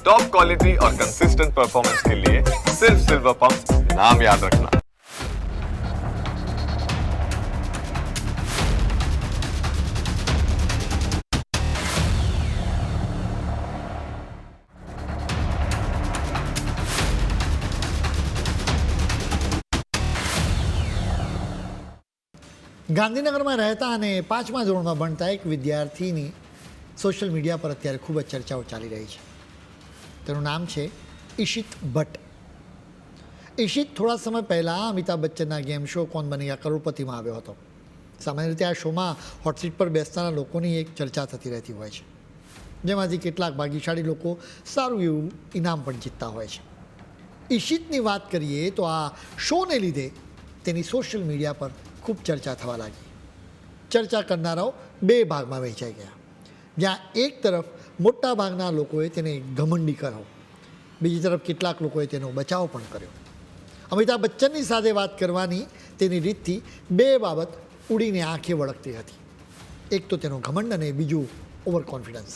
Top quality और consistent performance के लिए सिर्फ सिल्वर पंप नाम याद रखना ગાંધીનગરમાં રહેતા અને પાંચમા ધોરણમાં ભણતા એક વિદ્યાર્થીની સોશિયલ મીડિયા પર અત્યારે ખૂબ જ ચર્ચાઓ ચાલી રહી છે તેનું નામ છે ઈશિત ભટ્ટ. ઈશિત થોડા સમય પહેલાં અમિતાભ બચ્ચનના ગેમ શો કોણ બનેગા કરોડપતિમાં આવ્યો હતો. સામાન્ય રીતે આ શોમાં હોટસીટ પર બેસતાના લોકોની એક ચર્ચા થતી રહેતી હોય છે. જેમાંથી કેટલાક ભાગ્યશાળી લોકો સારું એવું ઇનામ પણ જીતતા હોય છે. ઈશિતની વાત કરીએ તો આ શોને લીધે તેની સોશિયલ મીડિયા પર ખૂબ ચર્ચા થવા લાગી. ચર્ચા કરનારાઓ બે ભાગમાં વહેંચાઈ ગયા. જ્યાં એક તરફ મોટા ભાગના લોકોએ તેને ઘમંડી કર્યો બીજી તરફ કેટલાક લોકોએ તેનો બચાવ પણ કર્યો અમિતાભ બચ્ચનની સાથે વાત કરવાની તેની રીતથી બે બાબત ઉડીને આંખે વળગતી હતી એક તો તેનો ઘમંડ અને બીજું ઓવર કોન્ફિડન્સ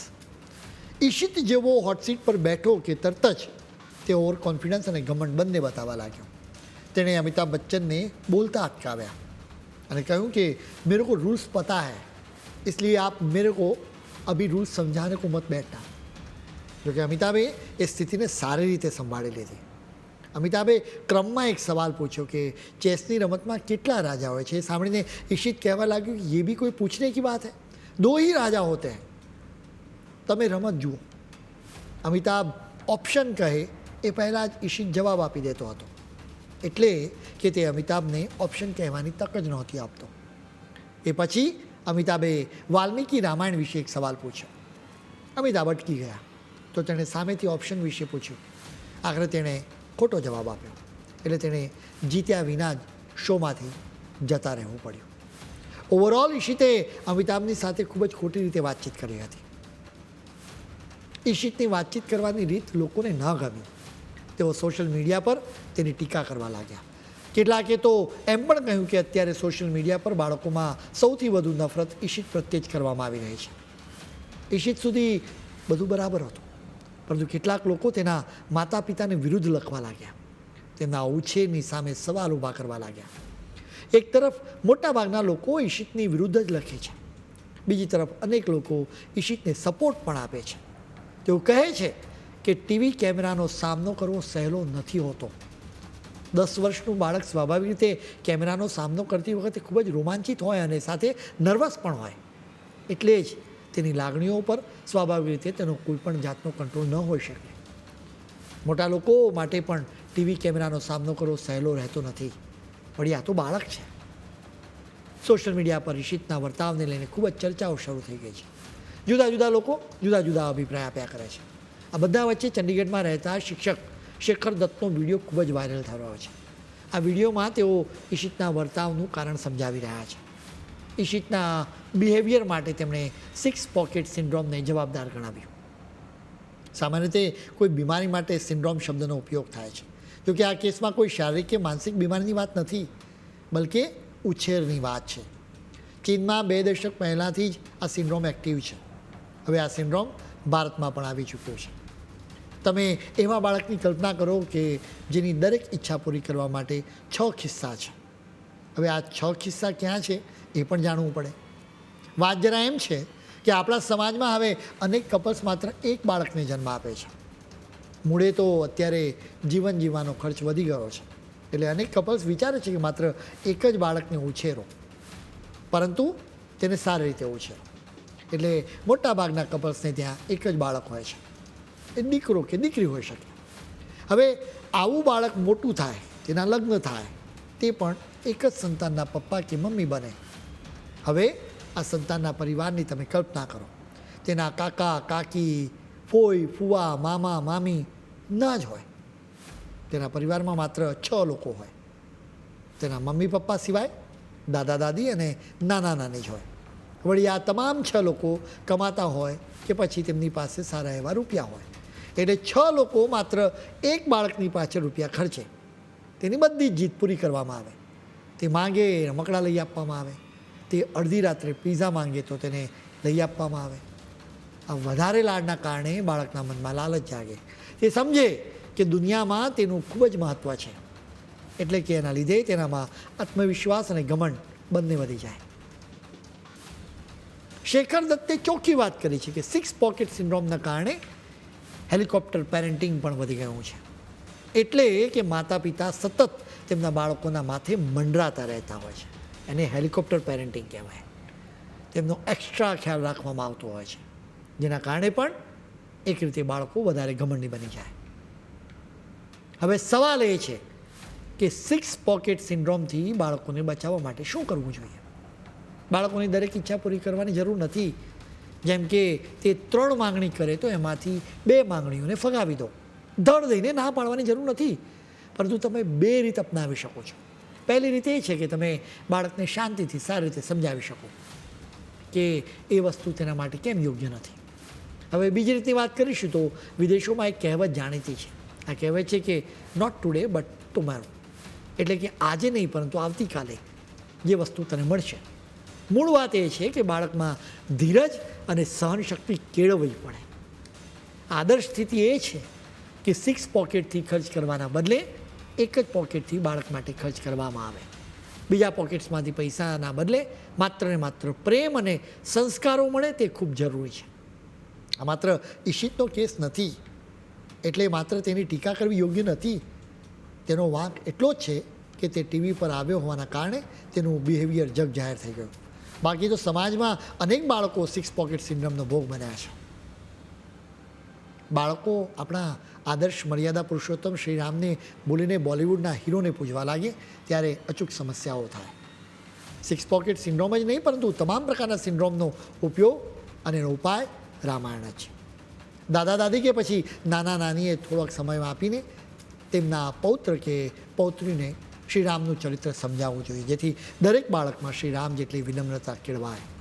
ઈશિત જેવો હોટસીટ પર બેઠો કે તરત જ તે ઓવર કોન્ફિડન્સ અને ઘમંડ બંને બતાવવા લાગ્યો તેણે અમિતાભ બચ્ચનને બોલતા અટકાવ્યા અને કહ્યું કે मेरे को रूल्स पता है इसलिए आप मेरे को अभी रूल्स समझाने को मत बैठना જોકે અમિતાભે એ સ્થિતિને સારી રીતે સંભાળી લીધી અમિતાભે ક્રમમાં એક સવાલ પૂછ્યો કે ચેસની રમતમાં કેટલા રાજા હોય છે એ સાંભળીને ઈશિત કહેવા લાગ્યું કે ये भी कोई पूछने की बात है दो ही राजा होते हैं તમે રમત જુઓ અમિતાભ ઓપ્શન કહે એ પહેલાં જ ઈશિત જવાબ આપી દેતો હતો એટલે કે તે અમિતાભને ઓપ્શન કહેવાની તક જ નહોતી આપતો એ પછી અમિતાભે વાલ્મીકી રામાયણ વિશે એક સવાલ પૂછ્યો. અમિતાભ અટકી ગયા. તો તેણે સામેથી ઓપ્શન વિશે પૂછ્યું. આખરે તેણે ખોટો જવાબ આપ્યો. એટલે તેણે જીત્યા વિના જ શોમાંથી જતા રહેવું પડ્યું. ઓવરઓલ ઈશિતે અમિતાભની સાથે ખૂબ જ ખોટી રીતે વાતચીત કરી હતી. ઈશિતની વાતચીત કરવાની રીત લોકોને ન ગમી. તેઓ સોશિયલ મીડિયા પર તેની ટીકા કરવા લાગ્યા. કેટલાકે તો એમ પણ કહ્યું કે અત્યારે સોશિયલ મીડિયા પર બાળકોમાં સૌથી વધુ નફરત ઈશિત પ્રત્યે જ કરવામાં આવી રહી છે. ઈશિત સુધી બધું બરાબર હતું, પરંતુ કેટલાક લોકો તેના માતા પિતાને વિરુદ્ધ લખવા લાગ્યા. તેમના ઉછેરની સામે સવાલ ઊભા કરવા લાગ્યા. એક તરફ મોટાભાગના લોકો ઈશિતની વિરુદ્ધ જ લખે છે. બીજી તરફ અનેક લોકો ઈશિતને સપોર્ટ પણ આપે છે. તેઓ કહે છે કે ટીવી કેમેરાનો સામનો કરવો સહેલો નથી હોતો. દસ વર્ષનું બાળક સ્વાભાવિક રીતે કેમેરાનો સામનો કરતી વખતે ખૂબ જ રોમાંચિત હોય અને સાથે નર્વસ પણ હોય. એટલે જ તેની લાગણીઓ પર સ્વાભાવિક રીતે તેનો કોઈ પણ જાતનો કંટ્રોલ ન હોઈ શકે. મોટા લોકો માટે પણ ટીવી કેમેરાનો સામનો કરવો સહેલો રહેતો નથી. પણ આ તો બાળક છે. સોશિયલ મીડિયા પર ઈશિતના વર્તાવને લઈને ખૂબ જ ચર્ચાઓ શરૂ થઈ ગઈ છે. જુદા જુદા લોકો જુદા જુદા અભિપ્રાય આપ્યા કરે છે. આ બધા વચ્ચે ચંડીગઢમાં રહેતા શિક્ષક શેખર દત્તનો વીડિયો ખૂબ જ વાયરલ થઈ રહ્યો છે. આ વિડીયોમાં તેઓ ઈશિતના વર્તાવનું કારણ સમજાવી રહ્યા છે. ઈશિતના બિહેવિયર માટે તેમણે સિક્સ પોકેટ સિન્ડ્રોમને જવાબદાર ગણાવ્યું. સામાન્ય રીતે કોઈ બીમારી માટે સિન્ડ્રોમ શબ્દનો ઉપયોગ થાય છે. જોકે આ કેસમાં કોઈ શારીરિક કે માનસિક બીમારીની વાત નથી, બલકે ઉછેરની વાત છે. ચીનમાં બે દશક પહેલાંથી જ આ સિન્ડ્રોમ એક્ટિવ છે. હવે આ સિન્ડ્રોમ ભારતમાં પણ આવી ચૂક્યો છે. તમે એવા બાળકની કલ્પના કરો કે જેની દરેક ઈચ્છા પૂરી કરવા માટે છ ખિસ્સા છે. હવે આ છ ખિસ્સા ક્યાં છે એ પણ જાણવું પડે. વાત જરા એમ છે કે આપણા સમાજમાં હવે અનેક કપલ્સ માત્ર એક બાળકને જન્મ આપે છે. મૂળે તો અત્યારે જીવન જીવવાનો ખર્ચ વધી ગયો છે. એટલે અનેક કપલ્સ વિચારે છે કે માત્ર એક જ બાળકને ઉછેરો. પરંતુ તેને સારી રીતે ઉછેરો. એટલે મોટાભાગના કપલ્સને ત્યાં એક જ બાળક હોય છે. એ દીકરો કે દીકરી હોઈ શકે. હવે આવું બાળક મોટું થાય, તેના લગ્ન થાય, તે પણ એક જ સંતાનના પપ્પા કે મમ્મી બને. હવે આ સંતાનના પરિવારની તમે કલ્પના કરો. તેના કાકા, કાકી, ફોઈ, ફુવા, મામા, મામી ના જ હોય. તેના પરિવારમાં માત્ર છ લોકો હોય. તેના મમ્મી, પપ્પા સિવાય દાદા, દાદી અને નાના, નાની જ હોય. વળી આ તમામ છ લોકો કમાતા હોય કે પછી તેમની પાસે સારા એવા રૂપિયા હોય. એટલે છ લોકો માત્ર એક બાળકની પાછળ રૂપિયા ખર્ચે. તેની બધી જ જીત પૂરી કરવામાં આવે. તે માંગે રમકડા લઈ આપવામાં આવે. તે અડધી રાત્રે પીઝા માંગે તો તેને લઈ આપવામાં આવે. આ વધારે લાડના કારણે બાળકના મનમાં લાલચ જાગે. તે સમજે કે દુનિયામાં તેનું ખૂબ જ મહત્ત્વ છે. એટલે કે એના લીધે તેનામાં આત્મવિશ્વાસ અને ઘમંડ બંને વધી જાય. શેખર દત્તે ચોખ્ખી વાત કરી છે કે સિક્સ પોકેટ સિન્ડ્રોમના કારણે હેલિકોપ્ટર પેરેન્ટિંગ પણ વધી ગયું છે. એટલે કે માતા પિતા સતત તેમના બાળકોના માથે મંડરાતા રહેતા હોય છે. એને હેલિકોપ્ટર પેરેન્ટિંગ કહેવાય. તેમનો એક્સ્ટ્રા ખ્યાલ રાખવામાં આવતો હોય છે. જેના કારણે પણ એક રીતે બાળકો વધારે ઘમંડી બની જાય. હવે સવાલ એ છે કે સિક્સ પોકેટ સિન્ડ્રોમથી બાળકોને બચાવવા માટે શું કરવું જોઈએ? બાળકોની દરેક ઈચ્છા પૂરી કરવાની જરૂર નથી. જેમ કે તે ત્રણ માંગણી કરે તો એમાંથી બે માંગણીઓને ફગાવી દો. ધડ દઈને ના પાડવાની જરૂર નથી. પરંતુ તમે બે રીત અપનાવી શકો છો. પહેલી રીત એ છે કે તમે બાળકને શાંતિથી સારી રીતે સમજાવી શકો કે એ વસ્તુ તેના માટે કેમ યોગ્ય નથી. હવે બીજી રીતની વાત કરીશું તો વિદેશોમાં એક કહેવત જાણીતી છે. આ કહેવત છે કે નોટ ટુડે બટ ટુમારો એટલે કે આજે નહીં, પરંતુ આવતીકાલે જે વસ્તુ તને મળશે. મૂળ વાત એ છે કે બાળકમાં ધીરજ અને સહનશક્તિ કેળવવી પડે. આદર્શ સ્થિતિ એ છે કે સિક્સ પોકેટથી ખર્ચ કરવાના બદલે એક જ પોકેટથી બાળક માટે ખર્ચ કરવામાં આવે. બીજા પોકેટ્સમાંથી પૈસાના બદલે માત્ર ને માત્ર પ્રેમ અને સંસ્કારો મળે તે ખૂબ જરૂરી છે. આ માત્ર ઈશિતનો કેસ નથી. એટલે માત્ર તેની ટીકા કરવી યોગ્ય નથી. તેનો વાંક એટલો જ છે કે તે ટીવી પર આવ્યો હોવાના કારણે તેનું બિહેવિયર જગ જાહેર થઈ ગયું. બાકી તો સમાજમાં અનેક બાળકો સિક્સ પોકેટ સિન્ડ્રોમનો ભોગ બન્યા છે. બાળકો આપણા આદર્શ મર્યાદા પુરુષોત્તમ શ્રીરામને બોલીને બોલિવૂડના હીરોને પૂજવા લાગે ત્યારે અચૂક સમસ્યાઓ થાય. સિક્સ પોકેટ સિન્ડ્રોમ જ નહીં, પરંતુ તમામ પ્રકારના સિન્ડ્રોમનો ઉપયોગ અને એનો ઉપાય રામાયણ જ. છે દાદા દાદી કે પછી નાના નાનીએ થોડોક સમય આપીને તેમના પૌત્ર કે પૌત્રીને શ્રીરામનું ચરિત્ર સમજાવવું જોઈએ જેથી દરેક બાળકમાં શ્રીરામ જેટલી વિનમ્રતા કેળવાય.